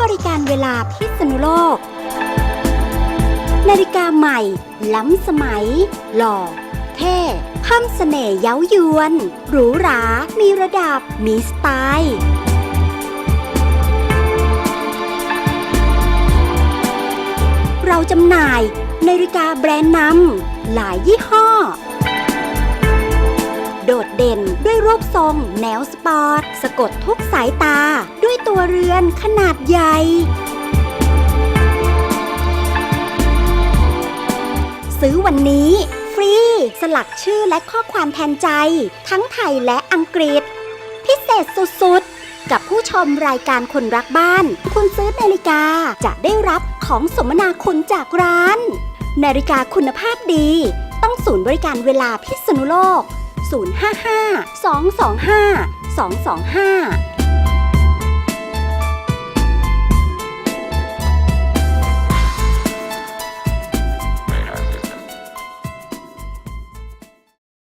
บริการเวลาพิษณุโลก นาฬิกาใหม่ ล้ำสมัย หล่อ เท่เพิ่มเสน่ห์เย้ายวน หรูหรา มีระดับ มีสไตล์เราจำหน่ายนาฬิกาแบรนด์นำหลายยี่ห้อ เด่นด้วยรูปทรงแนวสปอร์ต สะกดทุกสายตา ด้วยตัวเรือนขนาดใหญ่ซื้อวันนี้ ฟรี สลักชื่อและข้อความแทนใจ ทั้งไทยและอังกฤษ พิเศษสุดๆ กับผู้ชมรายการคนรักบ้าน คุณซื้อนาฬิกาจะได้รับของสมนาคุณจากร้าน นาฬิกาคุณภาพดี ต้องศูนย์บริการเวลาพิษณุโลก 055 225 225